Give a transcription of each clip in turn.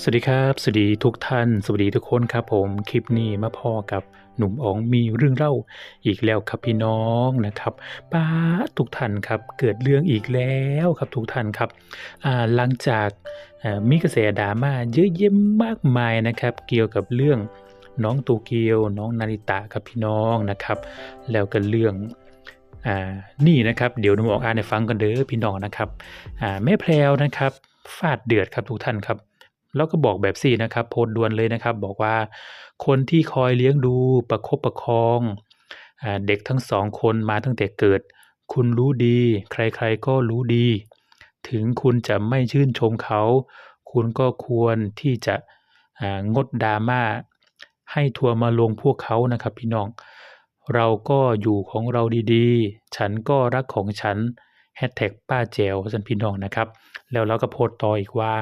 สวัสดีครับ สวัสดีทุกท่าน สวัสดีทุกคนครับผม คลิปนี้มาพ่อกับหนุ่มอ๋องมีเรื่องเล่าอีกแล้วครับพี่น้องนะครับป้าทุกท่านครับ เกิดเรื่องอีกแล้วครับทุกท่านครับหลังจากมีกระแสดราม่าเยอะแยะมากมายนะครับ เกี่ยวกับเรื่องน้องโตเกียว น้องนาริตะครับพี่น้องนะครับ แล้วก็เรื่องอนี่นะครับ เดี๋ยวหนุ่มอ๋องอ่านให้ฟังกันเด้อพี่น้องนะครับแม่แพรวนะครับฟาดเดือดครับทุกท่านครับ แล้วก็บอกแบบสี่นะครับโพสต์ด่วนเลยนะครับ บอกว่าคนที่คอยเลี้ยงดูประคบประคอง เด็กทั้งสองคนมาตั้งแต่เกิด คุณรู้ดี ใครๆก็รู้ดี ถึงคุณจะไม่ชื่นชมเขา คุณก็ควรที่จะงดดราม่าให้ทัวร์มาลงพวกเขานะครับพี่น้อง เราก็อยู่ของเราดีๆ ฉันก็รักของฉันแฮชแท็กป้าแจวสันพี่น้องนะครับ แล้วเราก็โพสต์ต่ออีกว่า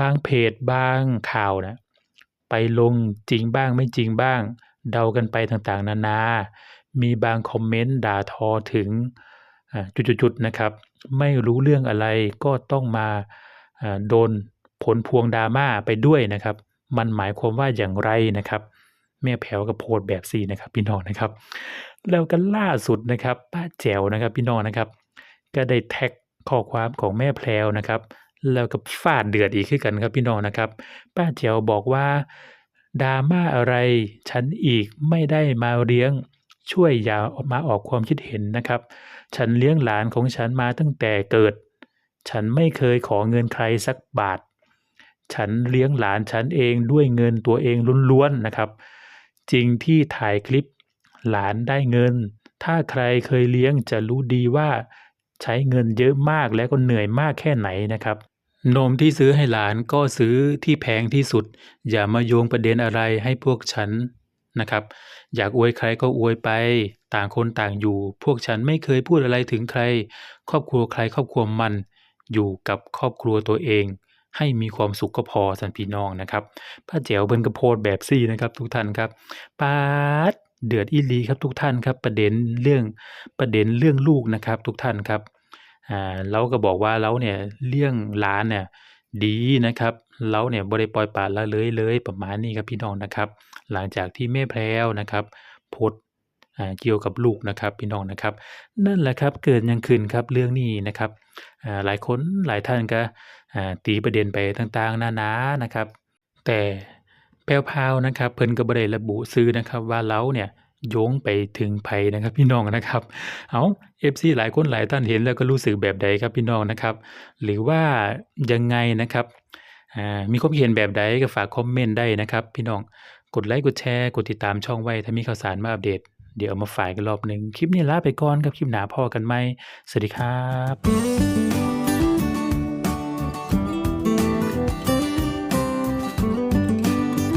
บางเพจบางข่าวนะไปลงจริงบ้างไม่จริงบ้าง เดากันไปต่างๆ นานา มีบางคอมเมนต์ด่าทอถึงจุดๆนะครับ ไม่รู้เรื่องอะไรก็ต้องมาโดนผลพวงดราม่าไปด้วยนะครับ มันหมายความว่าอย่างไรนะครับแม่แผวก็โพสต์แบบสี่นะครับ พี่น้องนะครับ แล้วก็ล่าสุดนะครับ ป้าแจ๋วนะครับ พี่น้องนะครับ ก็ได้แท็กข้อความของแม่แพรวนะครับ แล้วก็ฟาดเดือดอีกขึ้นกันครับพี่น้องนะครับ ป้าแจ๋วบอกว่าดราม่าอะไรฉันอีกไม่ได้มาเลี้ยงช่วยอย่าออกมาออกความคิดเห็นนะครับ ฉันเลี้ยงหลานของฉันมาตั้งแต่เกิด ฉันไม่เคยขอเงินใครสักบาท ฉันเลี้ยงหลานฉันเองด้วยเงินตัวเองล้วนๆนะครับ จริงที่ถ่ายคลิปหลานได้เงิน ถ้าใครเคยเลี้ยงจะรู้ดีว่าใช้เงินเยอะมากและก็เหนื่อยมากแค่ไหนนะครับ นมที่ซื้อให้หลานก็ซื้อที่แพงที่สุด อย่ามาโยงประเด็นอะไรให้พวกฉันนะครับ อยากอวยใครก็อวยไป ต่างคนต่างอยู่ พวกฉันไม่เคยพูดอะไรถึงใคร ครอบครัวใครครอบครัวมัน อยู่กับครอบครัวตัวเอง ให้มีความสุขก็พอสันพี่น้องนะครับป้าแจ๋วเบิ้นกระโพดแบบซี่นะครับ ทุกท่านครับปาดเดือดอีลีครับทุกท่านครับ ประเด็นเรื่องประเด็นเรื่องลูกนะครับ ทุกท่านครับ อ่าเราก็บอกว่าเราเนี่ยเลี้ยงหลานเนี่ยดีนะครับเราเนี่ยบ่ได้ปล่อยปละละเลยเลยประมาณนี้ครับพี่น้องนะครับ หลังจากที่แม่แพรวนะครับโพสเกี่ยวกับลูกนะครับพี่น้องนะครับ นั่นแหละครับเกิดยังขึ้นครับเรื่องนี้นะครับหลายคนหลายท่านก็ตีประเด็นไปต่างๆนานานะครับ แต่แพรวพาวนะครับเพิ่นก็บ่ได้ระบุชื่อนะครับว่าเราเนี่ย โยงไปถึงไผนะครับพี่น้องนะครับ เอา FC หลายคนหลายท่านเห็นแล้วก็รู้สึกแบบใดครับพี่น้องนะครับ หรือว่ายังไงนะครับมีความคิดเห็นแบบใดก็ฝากคอมเมนต์ได้นะครับพี่น้องกดไลค์กดแชร์กดติดตามช่องไว้ ถ้ามีข่าวสารมาอัปเดต เดี๋ยวเอามาฝ่ากกันรอบหนึ่งคลิปนี้ลาไปก่อนครับคลิปหน้าพอกันไหมสวัสดีครับ